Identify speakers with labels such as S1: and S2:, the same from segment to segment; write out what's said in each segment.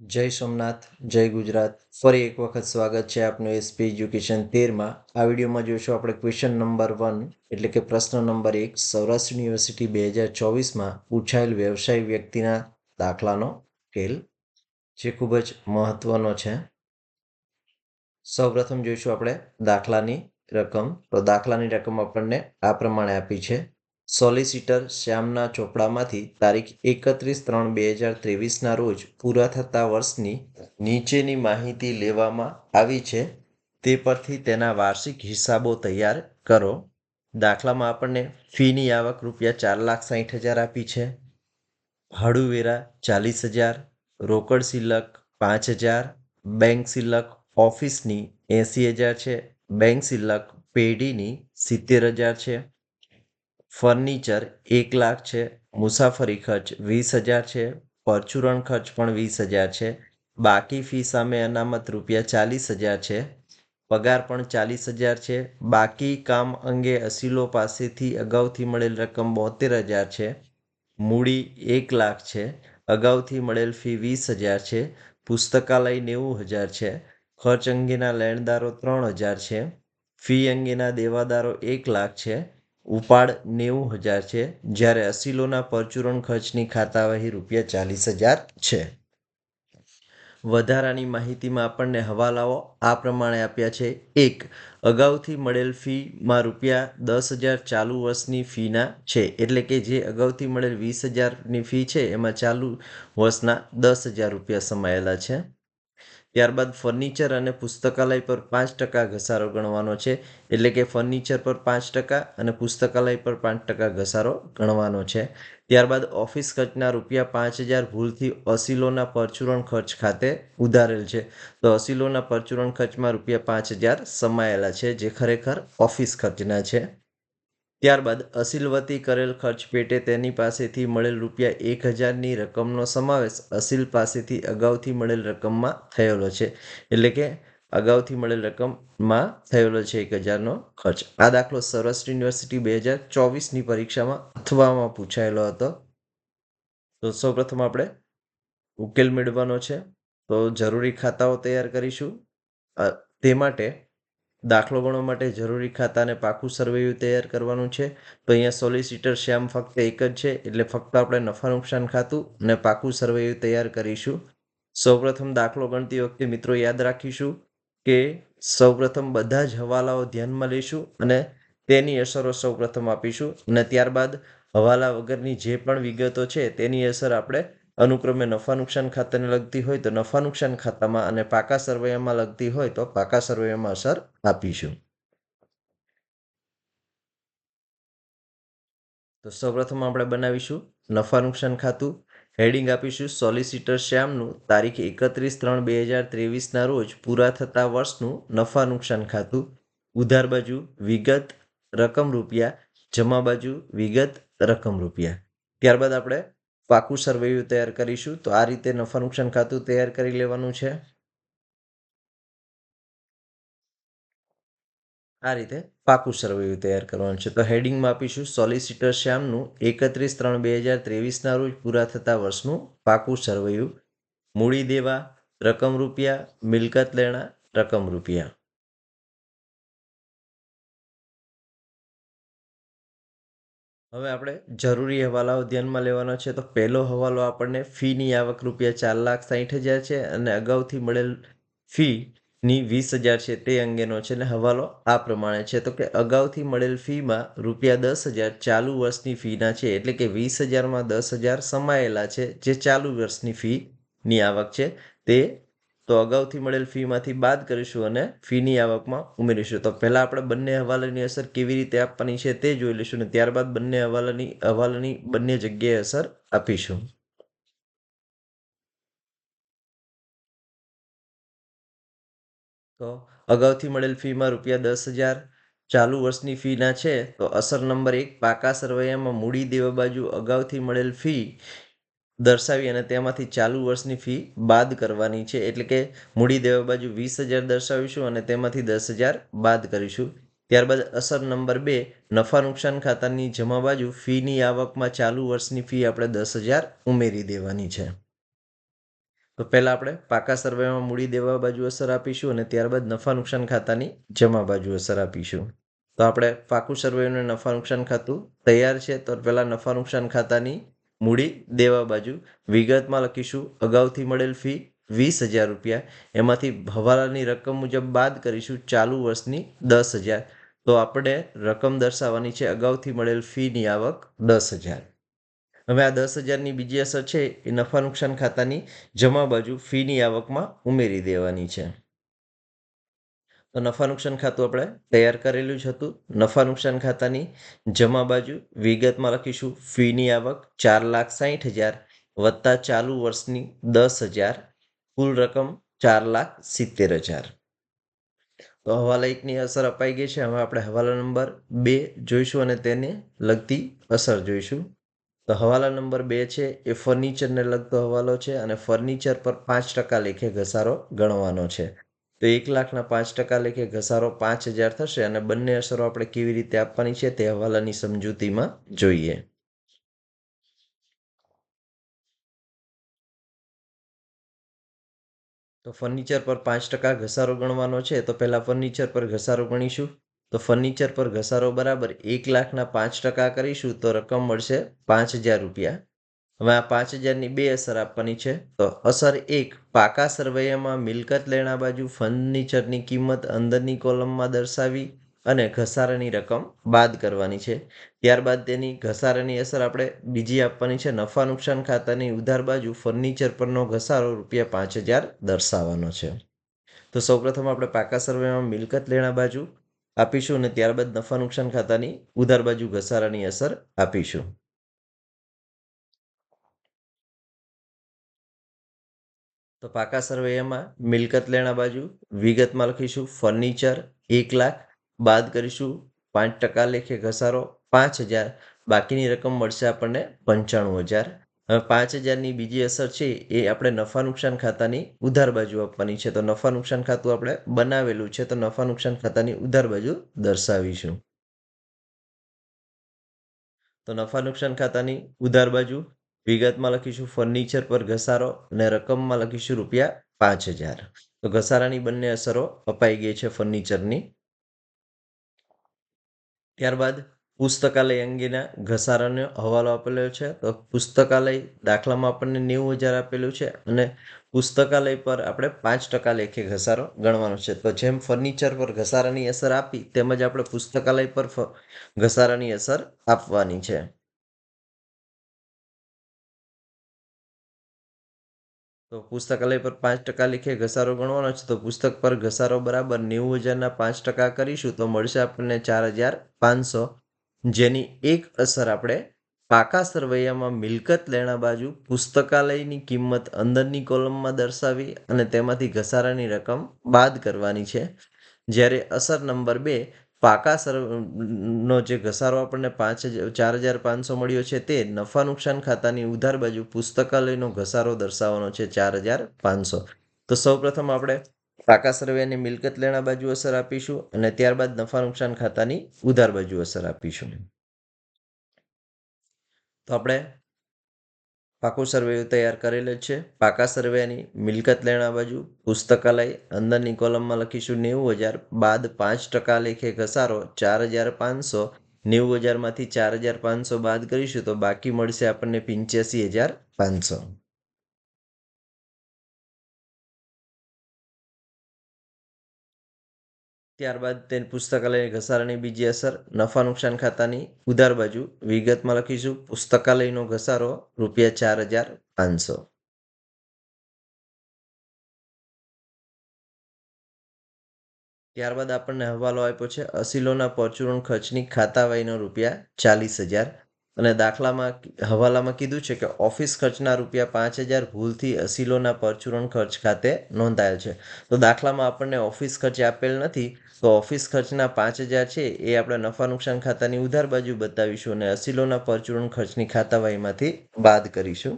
S1: જય સોમનાથ, જય ગુજરાત. ફરી એક વખત સ્વાગત છે આપનું એસપી એજ્યુકેશન તેરમાં. આ વિડીયોમાં જોઈશું આપણે ક્વેશ્ચન નંબર વન, એટલે કે પ્રશ્ન નંબર એક, સૌરાષ્ટ્ર યુનિવર્સિટી બે હજાર ચોવીસમાં પૂછાયેલ વ્યવસાય વ્યક્તિના દાખલાનો ઉકેલ, જે ખૂબ જ મહત્વનો છે. સૌપ્રથમ જોઈશું આપણે દાખલાની રકમ. તો દાખલાની રકમ આપણને આ પ્રમાણે આપી છે. સોલિસિટર શ્યામના ચોપડામાંથી તારીખ એકત્રીસ ત્રણ બે હજાર ત્રેવીસના રોજ પૂરા થતા વર્ષની નીચેની માહિતી લેવામાં આવી છે. તે પરથી તેના વાર્ષિક હિસાબો તૈયાર કરો. દાખલામાં આપણને ફીની આવક રૂપિયા ચાર લાખ સાહીઠ હજાર આપી છે. ભાડુવેરા ચાલીસ હજાર, રોકડ સિલક પાંચ હજાર, બેંક સિલક ઓફિસની એંસી હજાર છે, બેંક સિલક પેઢીની સિત્તેર હજાર છે. ફર્નિચર એક લાખ છે, મુસાફરી ખર્ચ વીસ હજાર છે, પરચુરણ ખર્ચ પણ વીસ હજાર છે, બાકી ફી સામે અનામત રૂપિયા ચાલીસ હજાર છે, પગાર પણ ચાલીસ હજાર છે, બાકી કામ અંગે અસીલો પાસેથી અગાઉથી મળેલ રકમ બોતેર હજાર છે, મૂડી એક લાખ છે, અગાઉથી મળેલ ફી વીસ હજાર છે, પુસ્તકાલય નેવું હજાર છે, ખર્ચ અંગેના લેણદારો ત્રણ હજાર છે, ફી અંગેના દેવાદારો એક લાખ છે ઉપાડ નેવું હજાર છે, જ્યારે અસીલોના પરચુરણ ખર્ચની ખાતાવહી રૂપિયા ચાલીસ હજાર છે. વધારાની માહિતીમાં આપણને હવાલાઓ આ પ્રમાણે આપ્યા છે. એક, અગાઉથી મળેલ ફીમાં રૂપિયા દસ હજાર ચાલુ વર્ષની ફીના છે, એટલે કે જે અગાઉથી મળેલ વીસ હજારની ફી છે, એમાં ચાલુ વર્ષના દસ હજાર રૂપિયા સમાયેલા છે. ત્યારબાદ ફર્નિચર અને પુસ્તકાલય પર પાંચ ટકા ઘસારો ગણવાનો છે. એટલે કે ફર્નિચર પર પાંચ ટકા અને પુસ્તકાલય પર પાંચ ટકા ઘસારો ગણવાનો છે. ત્યારબાદ ઓફિસ ખર્ચના રૂપિયા પાંચ હજાર ભૂલથી અસીલોના પરચુરણ ખર્ચ ખાતે ઉધારેલ છે. તો અસીલોના પરચુરણ ખર્ચમાં રૂપિયા પાંચ હજાર સમાયેલા છે, જે ખરેખર ઓફિસ ખર્ચના છે. ત્યારબાદ અસીલવતી કરેલ ખર્ચ પેટે તેની પાસેથી મળેલ રૂપિયા એક હજારની રકમનો સમાવેશ અસીલ પાસેથી અગાઉથી મળેલ રકમમાં થયેલો છે. એટલે કે અગાઉથી મળેલ રકમમાં થયેલો છે એક હજારનો ખર્ચ. આ દાખલો સૌરાષ્ટ્ર યુનિવર્સિટી બે હજાર ચોવીસની પરીક્ષામાં અથવામાં પૂછાયેલો હતો. તો સૌપ્રથમ આપણે ઉકેલ મેળવવાનો છે. તો જરૂરી ખાતાઓ તૈયાર કરીશું. તે માટે દાખલો ગણવા માટે જરૂરી ખાતાને પાકું સર્વેયું તૈયાર કરવાનું છે. તો અહીંયા સોલિસિટર શ્યામ ફક્ત એક જ છે, એટલે ફક્ત આપણે નફા નુકસાન ખાતું અને પાકું સર્વેયું તૈયાર કરીશું. સૌપ્રથમ દાખલો ગણતી વખતે મિત્રો યાદ રાખીશું કે સૌપ્રથમ બધા જ હવાલાઓ ધ્યાનમાં લઈશું અને તેની અસરો સૌપ્રથમ આપીશું અને ત્યારબાદ હવાલા વગરની જે પણ વિગતો છે તેની અસર આપણે અનુક્રમે નફા નુકસાન ખાતાને લગતી હોય તો નફા નુકસાન ખાતામાં અને પાકા સર્વેમાં લગતી હોય તો પાકા સર્વેમાં અસર આપીશું. તો સૌપ્રથમ આપણે બનાવીશું નફા નુકસાન ખાતું. હેડિંગ આપીશું સોલિસિટર શ્યામનું તારીખ એકત્રીસ ત્રણ બે હજાર ત્રેવીસના રોજ પૂરા થતા વર્ષનું નફા નુકસાન ખાતું. ઉધાર બાજુ વિગત રકમ રૂપિયા, જમા બાજુ વિગત રકમ રૂપિયા. ત્યારબાદ આપણે પાકું સર્વેયું તૈયાર કરીશું. તો આ રીતે નફા નુકસાન ખાતું તૈયાર કરી લેવાનું છે. આ રીતે પાકું સર્વેયું તૈયાર કરવાનું છે. તો હેડિંગમાં આપીશું. સોલિસિટર શ્યામનું એકત્રીસ ત્રણ બે હજાર ત્રેવીસના રોજ પૂરા થતા વર્ષનું પાકું સર્વેયું. મૂડી દેવા રકમ રૂપિયા, મિલકત લેણા, રકમ રૂપિયા. હવે આપણે જરૂરી હવાલાઓ ધ્યાનમાં લેવાનો છે તો પહેલો હવાલો આપણને ફીની આવક રૂપિયા ચાર લાખ સાહીઠ હજાર છે અને અગાઉથી મળેલ ફીની વીસ હજાર છે તે અંગેનો છે અને હવાલો આ પ્રમાણે છે. તો કે અગાઉથી મળેલ ફીમાં રૂપિયા દસ હજાર ચાલુ વર્ષની ફીના છે એટલે કે વીસ હજારમાં દસ હજાર સમાયેલા છે જે ચાલુ વર્ષની ફીની આવક છે તે તો અગાઉથી મળેલ ફીમાંથી બાદ કરીશું અને ફીની આવકમાં ઉમેરીશું. તો પહેલાં આપણે બંને હવાલાની અસર કેવી રીતે આપવાની છે તે જોઈ લઈશું અને ત્યારબાદ બંને હવાલાની હવાલાની બંને જગ્યાએ અસર આપીશું. તો અગાઉથી મળેલ ફીમાં રૂપિયા દસ હજાર ચાલુ વર્ષની ફીના છે. તો અસર નંબર એક, પાકા સરવૈયામાં મૂડી દેવા બાજુ અગાઉથી મળેલ ફી દર્શાવી અને તેમાંથી ચાલુ વર્ષની ફી બાદ કરવાની છે. એટલે કે મૂડી દેવા બાજુ વીસ હજાર દર્શાવીશું અને તેમાંથી દસ હજાર બાદ કરીશું. ત્યારબાદ અસર નંબર બે, નફા નુકસાન ખાતાની જમા બાજુ ફીની આવકમાં ચાલુ વર્ષની ફી આપણે દસ હજાર ઉમેરી દેવાની છે. તો પહેલાં આપણે પાકા સર્વેમાં મૂડી દેવા બાજુ અસર આપીશું અને ત્યારબાદ નફા નુકસાન ખાતાની જમા બાજુ અસર આપીશું. તો આપણે પાકું સર્વે નફા નુકસાન ખાતું તૈયાર છે. તો પહેલાં નફા નુકસાન ખાતાની મૂડી દેવા બાજુ વિગતમાં લખીશું. અગાઉથી મળેલ ફી વીસ હજાર રૂપિયા. એમાંથી હવાલાની રકમ મુજબ બાદ કરીશું ચાલુ વર્ષની દસ હજાર. તો આપણે રકમ દર્શાવવાની છે. અગાઉથી મળેલ ફીની આવક દસ હજાર. હવે આ દસ હજારની બીજી અસર છે એ નફા નુકસાન ખાતાની જમા બાજુ ફીની આવકમાં ઉમેરી દેવાની છે. તો નફા નુકસાન ખાતું આપણે તૈયાર કરેલું જ હતું. નફા નુકસાન ખાતાની જમા બાજુ વિગતમાં લખીશું. ફીની આવક ચાર લાખ સાહીઠ હજાર વત્તા ચાલુ વર્ષની દસ હજાર. કુલ રકમ ચાર લાખ સિત્તેર હજાર. તો હવાલા એકની અસર અપાઈ ગઈ છે. હવે આપણે હવાલા નંબર બે જોઈશું અને તેને લગતી અસર જોઈશું. તો હવાલા નંબર બે છે, એ ફર્નિચરને લગતો હવાલો છે અને ફર્નિચર પર પાંચ ટકા લેખે ઘસારો ગણવાનો છે. તો એક લાખના પાંચ ટકા લેખે ઘસારો પાંચ હજાર થશે અને બંને અસરો આપણે કેવી રીતે આપવાની છે તે હવાલાની સમજૂતીમાં જોઈએ. તો ફર્નિચર પર પાંચ ટકા ઘસારો ગણવાનો છે તો પહેલાં ફર્નિચર પર ઘસારો ગણીશું. તો ફર્નિચર પર ઘસારો બરાબર એક લાખના પાંચ ટકા કરીશું તો રકમ મળશે પાંચ હજાર રૂપિયા. હવે આ પાંચ હજારની બે અસર આપવાની છે. તો અસર એક, પાકા સરવૈયામાં મિલકત લેણા બાજુ ફર્નિચરની કિંમત અંદરની કોલમમાં દર્શાવી અને ઘસારાની રકમ બાદ કરવાની છે. ત્યારબાદ તેની ઘસારાની અસર આપણે બીજી આપવાની છે. નફા નુકસાન ખાતાની ઉધાર બાજુ ફર્નિચર પરનો ઘસારો રૂપિયા પાંચ હજાર દર્શાવવાનો છે. તો સૌપ્રથમ આપણે પાકા સર્વેમાં મિલકત લેણા બાજુ આપીશું અને ત્યારબાદ નફા નુકસાન ખાતાની ઉધાર બાજુ ઘસારાની અસર આપીશું. તો પાકા સર્વેમાં મિલકત લેણા બાજુ વિગતમાં લખીશું ફર્નિચર એક લાખ, બાદ કરીશું પાંચ ટકા લેખે ઘસારો પાંચ હજાર, બાકીની રકમ મળશે આપણને પંચાણું હજાર. હવે પાંચ હજારની બીજી અસર છે, એ આપણે નફા નુકસાન ખાતાની ઉધાર બાજુ આપવાની છે. તો નફા નુકસાન ખાતું આપણે બનાવેલું છે, તો નફા નુકસાન ખાતાની ઉધાર બાજુ દર્શાવીશું. તો નફા નુકસાન ખાતાની ઉધાર બાજુ વિગતમાં લખીશું ફર્નિચર પર ઘસારો અને રકમમાં લખીશું રૂપિયા પાંચ હજાર. તો ઘસારાની બંને અસરો અપાઈ ગઈ છે ફર્નિચરની ત્યારબાદ પુસ્તકાલય અંગેના ઘસારાનો હવાલો આપેલો છે. તો પુસ્તકાલય દાખલામાં આપણને નેવું હજાર આપેલું છે અને પુસ્તકાલય પર આપણે પાંચ ટકા લેખે ઘસારો ગણવાનો છે. તો જેમ ફર્નિચર પર ઘસારાની અસર આપી, તેમજ આપણે પુસ્તકાલય પર ઘસારાની અસર આપવાની છે. તો પુસ્તકાલય પર પાંચ ટકા લીખે ઘસારો ગણવાનો છે. તો પુસ્તક પર ઘસારો બરાબર નેવું હજારના પાંચ ટકા કરીશું તો મળશે આપણને ચાર હજાર પાંચસો. જેની એક અસર આપણે પાકા સરવૈયામાં મિલકત લેણા બાજુ પુસ્તકાલયની કિંમત અંદરની કોલમમાં દર્શાવી અને તેમાંથી ઘસારાની રકમ બાદ કરવાની છે. જ્યારે અસર નંબર બે પાકા સર નો જે ઘસારો આપણને પાંચ ચાર હજાર પાંચસો મળ્યો છે, તે નફા નુકસાન ખાતાની ઉધાર બાજુ પુસ્તકાલયનો ઘસારો દર્શાવવાનો છે ચાર હજાર પાંચસો. તો સૌપ્રથમ આપણે પાકા સર્વેની મિલકત લેણા બાજુ અસર આપીશું અને ત્યારબાદ નફા નુકસાન ખાતાની ઉધાર બાજુ અસર આપીશું. તો આપણે પાકું સર્વે તૈયાર કરેલો છે. પાકા સર્વેની મિલકત લેણા બાજુ પુસ્તકાલય અંદરની કોલમમાં લખીશું નેવું હજાર બાદ પાંચ ટકા લેખે ઘસારો ચાર હજાર પાંચસો. નેવું હજારમાંથી ચાર હજાર પાંચસો બાદ કરીશું તો બાકી મળશે આપણને પંચ્યાસી હજાર પાંચસો. ત્યારબાદ તે પુસ્તકાલય ઘસારાની બીજી અસર, નફા નુકસાન ખાતાની ઉધાર બાજુ, વિગતમાં લખીશું, પુસ્તકાલયનો ઘસારો રૂપિયા ચાર હજાર પાંચસો. ત્યારબાદ આપણને હવાલો આપ્યો છે, અસીલોના પરચુરણ ખર્ચની ખાતાવાહીનો રૂપિયા ચાલીસ હજાર અને દાખલામાં હવાલામાં કીધું છે કે ઓફિસ ખર્ચના રૂપિયા પાંચ હજાર ભૂલથી અસીલોના પરચુરણ ખર્ચ ખાતે નોંધાયેલ છે. તો દાખલામાં આપણને ઓફિસ ખર્ચ આપેલ નથી, તો ઓફિસ ખર્ચના પાંચ હજાર છે એ આપણે નફા નુકસાન ખાતાની ઉધાર બાજુ બતાવીશું અને અસીલોના પરચુરણ ખર્ચની ખાતાવાહીમાંથી બાદ કરીશું.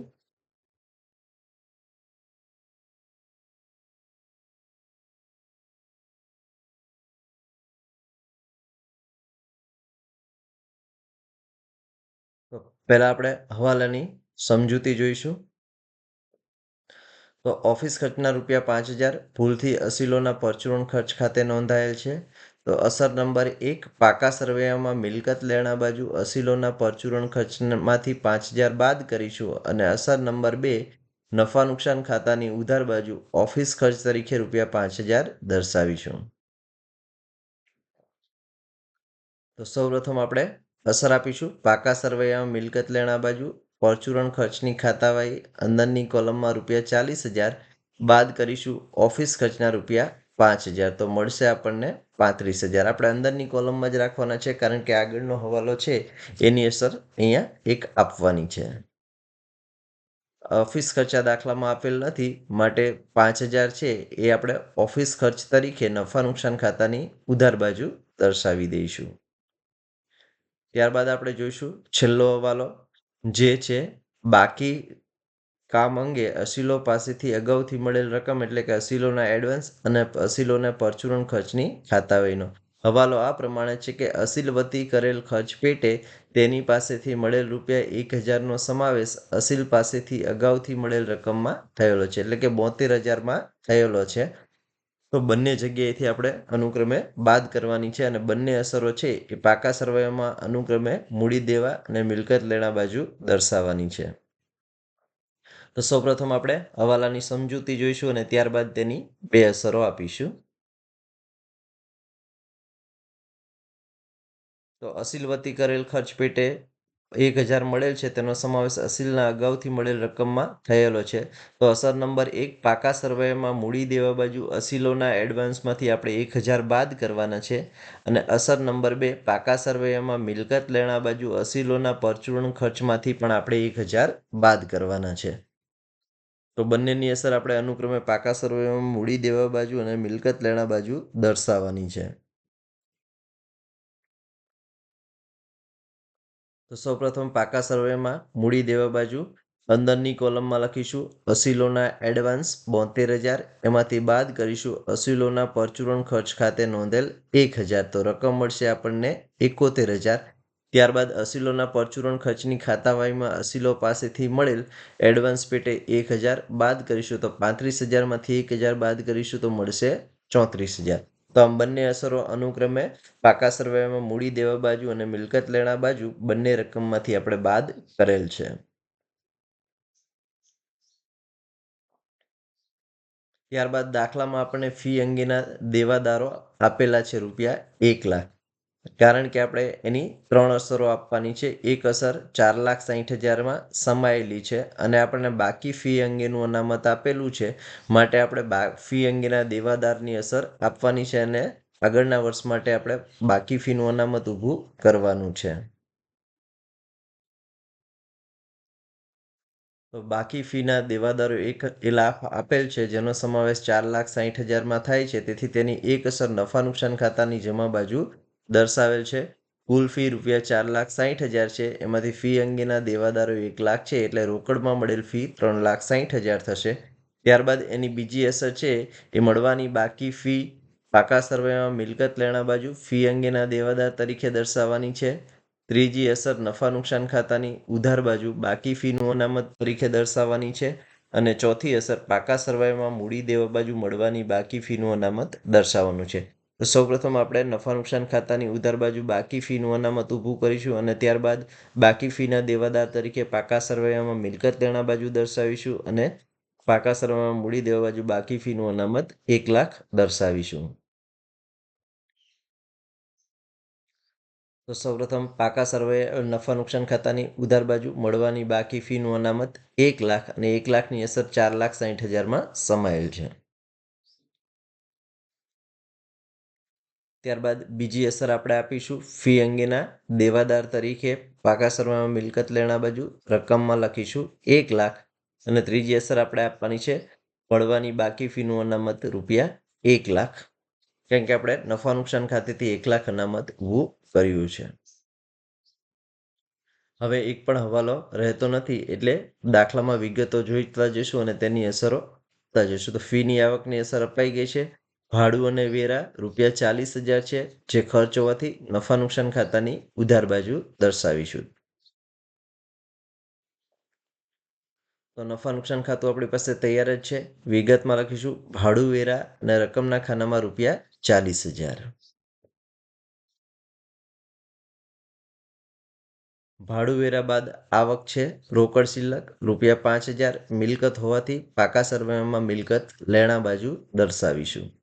S1: પહેલાં આપણે હવાલાની સમજૂતી જોઈશું. તો ઓફિસ ખર્ચના રૂપિયા પાંચ હજાર, ભૂલથી અસીલોના પરચુરણ ખર્ચ ખાતે નોંધાયેલ છે. તો અસર નંબર એક, પાકા સર્વેમાં મિલકત લેણા બાજુ અસીલોના પરચુરણ ખર્ચમાંથી પાંચ હજાર બાદ કરીશું અને અસર નંબર બે, નફા નુકસાન ખાતાની ઉધાર બાજુ ઓફિસ ખર્ચ તરીકે રૂપિયા પાંચ હજાર દર્શાવીશું. તો સૌપ્રથમ આપણે અસર આપીશું. પાકા સરવૈયામાં મિલકત લેણા બાજુ, પરચુરણ ખર્ચની ખાતાવાહી, અંદરની કોલમમાં રૂપિયા ચાલીસ હજાર, બાદ કરીશું ઓફિસ ખર્ચના રૂપિયા પાંચ હજાર. તો મળશે આપણને પાંત્રીસ હજાર. આપણે અંદરની કોલમમાં જ રાખવાના છે, કારણ કે આગળનો હવાલો છે, એની અસર અહીંયા એક આપવાની છે. ઓફિસ ખર્ચા દાખલામાં આપેલ નથી, માટે પાંચ હજાર છે, એ આપણે ઓફિસ ખર્ચ તરીકે નફા નુકસાન ખાતાની ઉધાર બાજુ દર્શાવી દઈશું. ત્યારબાદ આપણે જોઈશું છેલ્લો હવાલો, જે છે બાકી કામ અંગે અસીલો પાસેથી અગાઉથી મળેલ રકમ એટલે કે અસીલોના એડવાન્સ અને અસીલોના પરચુરણ ખર્ચની ખાતાવહીનો. હવાલો આ પ્રમાણે છે કે અસીલ વતી કરેલ ખર્ચ પેટે તેની પાસેથી મળેલ રૂપિયા એક હજારનો સમાવેશ અસીલ પાસેથી અગાઉથી મળેલ રકમમાં થયેલો છે. એટલે કે બોતેર હજારમાં થયેલો છે. તો બંને જગ્યાએથી આપણે અનુક્રમે બાદ કરવાની છે અને બંને અસરો છે એ પાકા સર્વેમાં અનુક્રમે મૂડી દેવા અને મિલકત લેણા બાજુ દર્શાવવાની છે. તો સૌપ્રથમ આપણે હવાલાની સમજૂતી જોઈશું અને ત્યારબાદ તેની બે અસરો આપીશું. તો અસિલવતી કરેલ ખર્ચ પેટે એક હજાર મળેલ છે, તેનો સમાવેશ અસીલના અગાઉથી મળેલ રકમમાં થયેલો છે. તો અસર નંબર એક, પાકા સર્વેમાં મૂડી દેવા બાજુ અસીલોના એડવાન્સમાંથી આપણે એક હજાર બાદ કરવાના છે. અને અસર નંબર બે, પાકા સર્વેમાં મિલકત લેણા બાજુ અસીલોના પરચુરણ ખર્ચમાંથી પણ આપણે એક હજાર બાદ કરવાના છે. તો બંનેની અસર આપણે અનુક્રમે પાકા સર્વેમાં મૂડી દેવા બાજુ અને મિલકત લેણા બાજુ દર્શાવવાની છે. તો સૌપ્રથમ પાકા સર્વેમાં મૂડી દેવા બાજુ અંદરની કોલમમાં લખીશું, અસીલોના એડવાન્સ બોતેર હજાર. એમાંથી બાદ કરીશું, અસીલોના પરચુરણ ખર્ચ ખાતે નોંધેલ એક હજાર. તો રકમ મળશે આપણને એકોતેર હજાર. ત્યારબાદ અસીલોના પરચુરણ ખર્ચની ખાતાવાહીમાં અસીલો પાસેથી મળેલ એડવાન્સ પેટે એક હજાર. બાદ કરીશું તો પાંત્રીસ હજારમાંથી એક હજાર. બાદ કરીશું તો મળશે ચોત્રીસ હજાર. તો આમ બંને અસરો અનુક્રમે પાકા સર્વેમાં મૂડી દેવા બાજુ અને મિલકત લેણા બાજુ બંને રકમમાંથી આપણે બાદ કરેલ છે. ત્યારબાદ દાખલામાં આપણને ફી અંગેના દેવાદારો આપેલા છે રૂપિયા એક લાખ. કારણ કે આપણે એની ત્રણ અસરો આપવાની છે. એક અસર ચાર લાખ સાહીઠ હજારમાં સમાયેલી છે અને આપણને બાકી ફી અંગેનું અનામત આપેલું છે. માટે આપણે બા, ફી અંગેના દેવાદારની અસર આપવાની છે અને આગળના વર્ષ માટે આપણે બાકી ફીનું અનામત ઊભું કરવાનું છે. તો બાકી ફીના દેવાદારો એક એ લાભ આપેલ છે, જેનો સમાવેશ ચાર લાખ સાહીઠ હજારમાં થાય છે. તેથી તેની એક અસર નફા નુકસાન ખાતાની જમા બાજુ દર્શાવેલ છે. કુલ ફી રૂપિયા ચાર લાખ સાહીઠ હજાર છે. એમાંથી ફી અંગેના દેવાદારો એક લાખ છે એટલે રોકડમાં મળેલ ફી ત્રણ લાખ સાહીઠ હજાર થશે. ત્યારબાદ એની બીજી અસર છે એ મળવાની બાકી ફી પાકા સર્વેમાં મિલકત લેણા બાજુ ફી અંગેના દેવાદાર તરીકે દર્શાવવાની છે. ત્રીજી અસર નફા નુકસાન ખાતાની ઉધાર બાજુ બાકી ફીનું અનામત તરીકે દર્શાવવાની છે. અને ચોથી અસર પાકા સર્વેમાં મૂડી દેવા બાજુ મળવાની બાકી ફીનું અનામત દર્શાવવાનું છે. તો સૌપ્રથમ આપણે નફા નુકસાન ખાતાની ઉધાર બાજુ બાકી ફીનું અનામત ઊભું કરીશું અને ત્યારબાદ બાકી ફીના દેવાદાર તરીકે પાકા સરવૈયામાં મિલકત દેણા બાજુ દર્શાવીશું અને પાકા સરવૈયામાં મૂડી દેવા બાજુ બાકી ફીનું અનામત એક લાખ દર્શાવીશું. તો સૌપ્રથમ પાકા સર્વે નફા નુકસાન ખાતાની ઉધાર બાજુ મળવાની બાકી ફીનું અનામત એક લાખ અને એક લાખની અસર ચાર લાખ સાહીઠ હજારમાં સમાયેલ છે. ત્યારબાદ બીજી અસર આપણે આપીશું ફી અંગેના. દેવાદાર તરીકે પાકા સર્વેમાં મિલકત લેણા બાજુ રકમમાં લખીશું એક લાખ. અને ત્રીજી અસર આપણે આપવાની છે પડવાની બાકી ફીનું અનામત રૂપિયા એક લાખ. કારણ કે આપણે નફા નુકસાન ખાતેથી એક લાખ અનામત ઊભું કર્યું છે. હવે એક પણ હવાલો રહેતો નથી એટલે દાખલામાં વિગતો જોઈતા જઈશું અને તેની અસરો જઈશું. તો ફીની આવકની અસર અપાઈ ગઈ છે. ભાડું અને વેરા રૂપિયા ચાલીસ હજાર છે, જે ખર્ચ હોવાથી નફા નુકસાન ખાતાની ઉધાર બાજુ દર્શાવીશું. તો નફા નુકસાન ખાતું આપણી પાસે તૈયાર જ છે. વિગતમાં લખીશું. ભાડું, વેરા અને રકમના ખાનામાં રૂપિયા ચાલીસ હજાર. ભાડું, વેરા બાદ આવક છે. રોકડ શિલ્લક રૂપિયા પાંચ હજાર મિલકત હોવાથી પાકા સરવાયામાં મિલકત લેણા બાજુ દર્શાવીશું.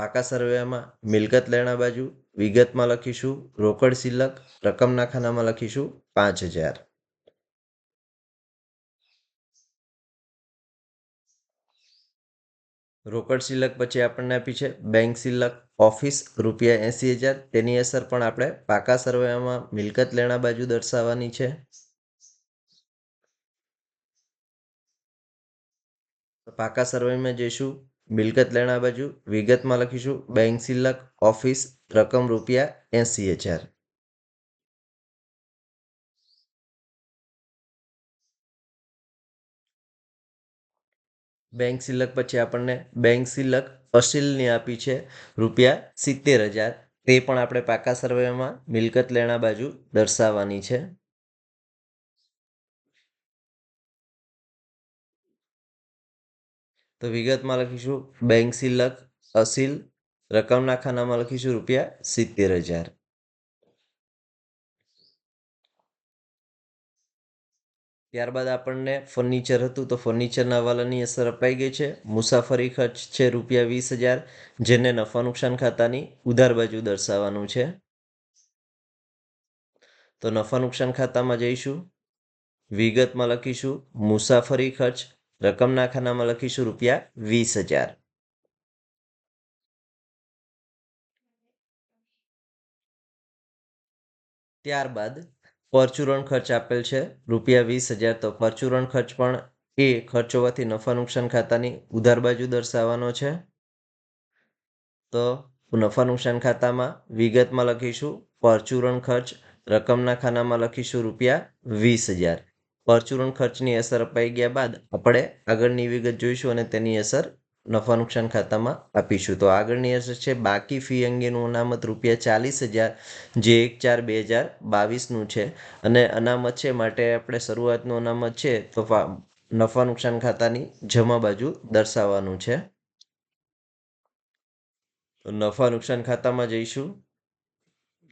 S1: પાકા સરવૈયામાં મિલકત લેણા બાજુ વિગતમાં લખીશું, રોકડ સિલક રકમના ખાનામાં લખીશું પાંચ હજાર. રોકડ સિલક પછી આપણને આપી છે બેંક સિલક ઓફિસ રૂપિયા એંસી હજાર. તેની અસર પણ આપણે પાકા સરવૈયામાં મિલકત લેણા બાજુ દર્શાવવાની છે. પાકા સર્વેમાં જઈશું મિલકત લેણા બાજુ વિગતમાં લખીશું. બેંક શિલ્લક ઓફિસ, રકમ રૂપિયા, એંસી હજાર. બેંક શિલ્લક પછી આપણને બેંક શિલ્લક અસીલની આપી છે રૂપિયા સિત્તેર હજાર. તે પણ આપણે પાકા સર્વેમાં મિલકત લેણા બાજુ દર્શાવવાની છે. તો વિગતમાં લખીશું. બેંક સિલક, અસીલ, રકમના ખાનામાં લખીશું રૂપિયા સિત્તેર હજાર. ત્યારબાદ આપણને ફર્નિચર હતું તો ફર્નિચરના હવાલાની અસર અપાઈ ગઈ છે. મુસાફરી ખર્ચ છે રૂપિયા વીસ હજાર, જેને નફા નુકસાન ખાતાની ઉધાર બાજુ દર્શાવવાનું છે. તો નફા નુકસાન ખાતામાં જઈશું. વિગતમાં લખીશું. મુસાફરી ખર્ચ રકમના ખાનામાં લખીશું રૂપિયા વીસ હજાર. ત્યારબાદ પરચુરણ ખર્ચ આપેલ છે, રૂપિયા વીસ હજાર. તો પરચુરણ ખર્ચ પણ એ ખર્ચ હોવાથી નફા નુકસાન ખાતાની ઉધાર બાજુ દર્શાવવાનો છે. તો નફા નુકસાન ખાતામાં વિગતમાં લખીશું, પરચુરણ ખર્ચ, રકમના ખાનામાં લખીશું રૂપિયા વીસ હજાર. પરચુરણ ખર્ચની અસર અપાઈ ગયા બાદ આપણે આગળની વિગત જોઈશું અને તેની અસર નફા નુકસાન ખાતામાં આપીશું. તો આગળની અસર છે, બાકી ફી અંગેનું અનામત રૂપિયા ચાલીસ હજાર, જે એક ચાર બે હજાર બાવીસનું છે. અને અનામત છે, માટે આપણે શરૂઆતનું અનામત છે, તો નફા નુકસાન ખાતાની જમા બાજુ દર્શાવવાનું છે. નફા નુકસાન ખાતામાં જઈશું.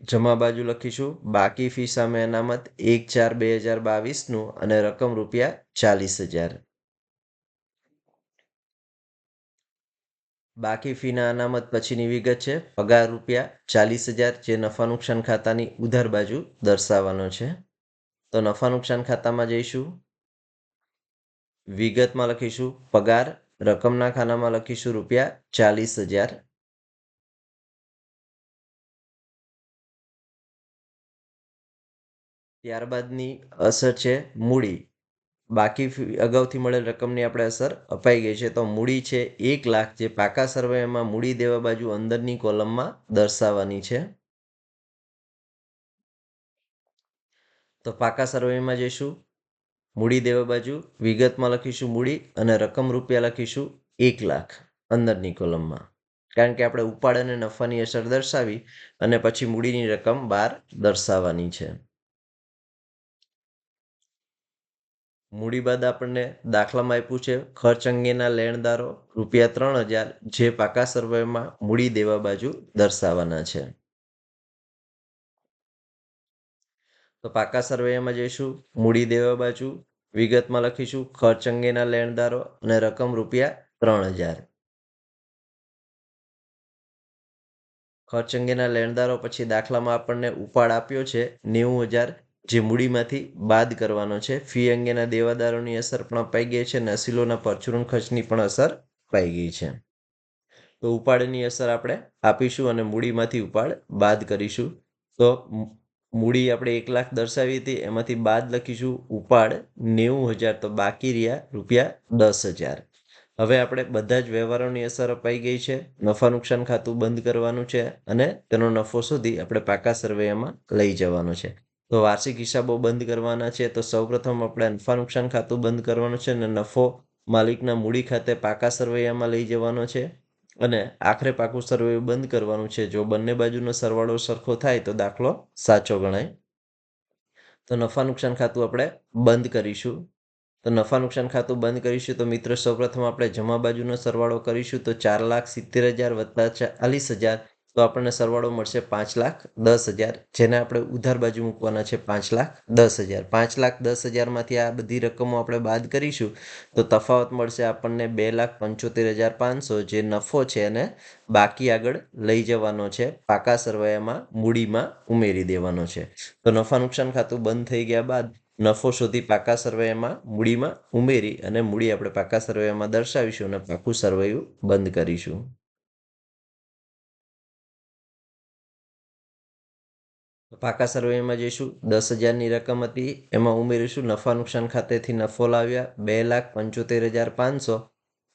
S1: જમા બાજુ લખીશું, બાકી ફી સામે અનામત એક ચાર બે હજાર બાવીસનું અને રકમ રૂપિયા ચાલીસ હજાર. બાકી ફીના અનામત પછીની વિગત છે, પગાર રૂપિયા ચાલીસ હજાર જે નફા નુકસાન ખાતાની ઉધાર બાજુ દર્શાવવાનો છે. તો નફા નુકસાન ખાતામાં જઈશું. વિગતમાં લખીશું, પગાર, રકમના ખાનામાં લખીશું રૂપિયા ચાલીસ હજાર. ત્યારબાદની અસર છે મૂડી. બાકી અગાઉથી મળેલ રકમની આપણે અસર અપાઈ ગઈ છે. તો મૂડી છે એક લાખ, જે પાકા સર્વેમાં મૂડી દેવા બાજુ અંદરની કોલમમાં દર્શાવવાની છે. તો પાકા સર્વેમાં જઈશું. મૂડી દેવા બાજુ વિગતમાં લખીશું મૂડી અને રકમ રૂપિયા લખીશું એક લાખ અંદરની કોલમમાં. કારણ કે આપણે ઉપાડ અને નફાની અસર દર્શાવી અને પછી મૂડીની રકમ બહાર દર્શાવવાની છે. મૂડી બાદ આપણને દાખલામાં આપ્યું છે, ખર્ચ અંગેના લેણદારો રૂપિયા ત્રણ હજાર જે પાકા સર્વેમાં મૂડી દેવા બાજુ દર્શાવવાના છે. તો પાકા સર્વેમાં જઈશું, મૂડી દેવા બાજુ વિગતમાં લખીશું, ખર્ચ અંગેના લેણદારો અને રકમ રૂપિયા ત્રણ હજાર. ખર્ચ અંગેના લેણદારો પછી દાખલામાં આપણને ઉપાડ આપ્યો છે, નેવું હજાર જે મૂડીમાંથી બાદ કરવાનો છે. ફી અંગેના દેવાદારોની અસર પણ અપાઈ ગઈ છે. અને અસીલોના પરચુરણ ખર્ચની પણ અસર અપાઈ ગઈ છે. તો ઉપાડની અસર આપણે આપીશું અને મૂડીમાંથી ઉપાડ બાદ કરીશું. તો મૂડી આપણે એક લાખ દર્શાવી હતી. એમાંથી બાદ લખીશું ઉપાડ નેવું હજાર. તો બાકી રહ્યા રૂપિયા દસ હજાર. હવે આપણે બધા જ વ્યવહારોની અસર અપાઈ ગઈ છે. નફા નુકસાન ખાતું બંધ કરવાનું છે અને તેનો નફો સુધી આપણે પાકા સર્વેમાં લઈ જવાનો છે. તો વાર્ષિક હિસાબો બંધ કરવાના છે. તો સૌપ્રથમ આપણે નફા નુકસાન ખાતું બંધ કરવાનું છે અને નફો માલિકના મૂડી ખાતે પાકા સરવૈયામાં લઈ જવાનો છે. અને આખરે પાકું સરવૈયું બંધ કરવાનું છે. જો બંને બાજુનો સરવાળો સરખો થાય તો દાખલો સાચો ગણાય. તો નફા નુકસાન ખાતું આપણે બંધ કરીશું. તો નફા નુકસાન ખાતું બંધ કરીશું તો મિત્રો સૌપ્રથમ આપણે જમા બાજુનો સરવાળો કરીશું તો ચાર લાખ સિત્તેર હજાર વત્તા ચાલીસ હજાર તો આપણને સરવાળો મળશે પાંચ લાખ દસ હજાર. જેને આપણે ઉધાર બાજુ મૂકવાના છે પાંચ લાખ દસ હજાર. પાંચ લાખ દસ હજારમાંથી આ બધી રકમો આપણે બાદ કરીશું તો તફાવત મળશે આપણને બે લાખ પંચોતેર હજાર પાંચસો. જે નફો છે એને બાકી આગળ લઈ જવાનો છે. પાકા સરવાયામાં મૂડીમાં ઉમેરી દેવાનો છે. તો નફા નુકસાન ખાતું બંધ થઈ ગયા બાદ નફો શોધી પાકા સરવૈયામાં મૂડીમાં ઉમેરી અને મૂડી આપણે પાકા સરવૈયામાં દર્શાવીશું અને પાકું સરવૈયું બંધ કરીશું. પાકા સર્વેમાં જઈશું. દસ હજારની રકમ હતી. એમાં ઉમેરીશું નફા નુકસાન ખાતેથી નફો લાવ્યા બે લાખ પંચોતેર હજાર પાંચસો.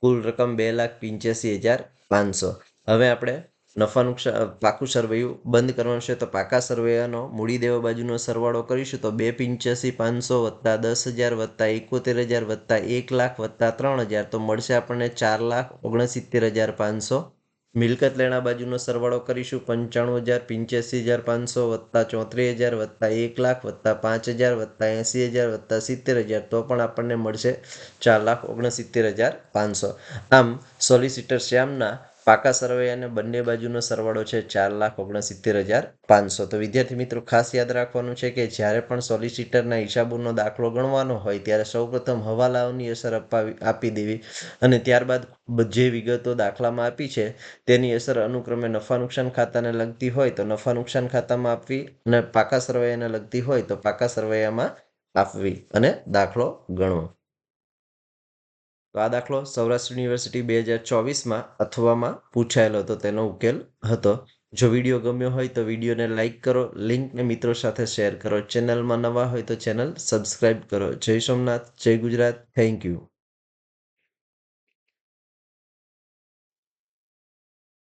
S1: કુલ રકમ બે લાખ પંચ્યાસી હજાર પાંચસો. હવે આપણે નફા નુકસાન પાકું સરવૈયું બંધ કરવાનું છે તો પાકા સરવૈયાનો મૂડી દેવા બાજુનો સરવાળો કરીશું તો બે પંચ્યાસી પાંચસો વત્તા દસ હજાર વત્તા એકોતેર હજાર વત્તા એક લાખ વત્તા ત્રણ હજાર તો મળશે આપણને ચાર લાખ ઓગણસિત્તેર હજાર પાંચસો. મિલકત લેણા બાજુનો સરવાળો કરીશું પંચાણું હજાર, પંચ્યાસી હજાર, પાંચસો વત્તા ચોત્રીસ હજાર વત્તા એક લાખ વત્તા પાંચ હજાર વત્તા એંસી હજાર વત્તા સિત્તેર હજાર. તો પણ આપણને મળશે ચાર લાખ ઓગણસિત્તેર હજાર પાંચસો. આમ સોલિસિટર શ્યામના પાકા સરવૈયાને બંને બાજુનો સરવાળો છે ચાર લાખ ઓગણસિત્તેર હજાર પાંચસો. તો વિદ્યાર્થી મિત્રો, ખાસ યાદ રાખવાનું છે કે જ્યારે પણ સોલિસિટરના હિસાબોનો દાખલો ગણવાનો હોય, ત્યારે સૌપ્રથમ હવાલાઓની અસર અપાવી, આપી દેવી અને ત્યારબાદ જે વિગતો દાખલામાં આપી છે, તેની અસર અનુક્રમે નફા નુકસાન ખાતાને લગતી હોય તો નફા નુકસાન ખાતામાં આપવી અને પાકા સરવૈયાને લગતી હોય તો પાકા સરવૈયામાં આપવી અને દાખલો ગણવો. તો આ દાખલો સૌરાષ્ટ્ર યુનિવર્સિટી બે હજાર ચોવીસમાં અથવામાં પૂછાયેલો હતો, તેનો ઉકેલ હતો. જો વીડિયો ગમ્યો હોય તો વિડીયોને લાઇક કરો, લિંકને મિત્રો સાથે શેર કરો. ચેનલમાં નવા હોય તો ચેનલ સબસ્ક્રાઈબ કરો. જય સોમનાથ, જય ગુજરાત. Thank you.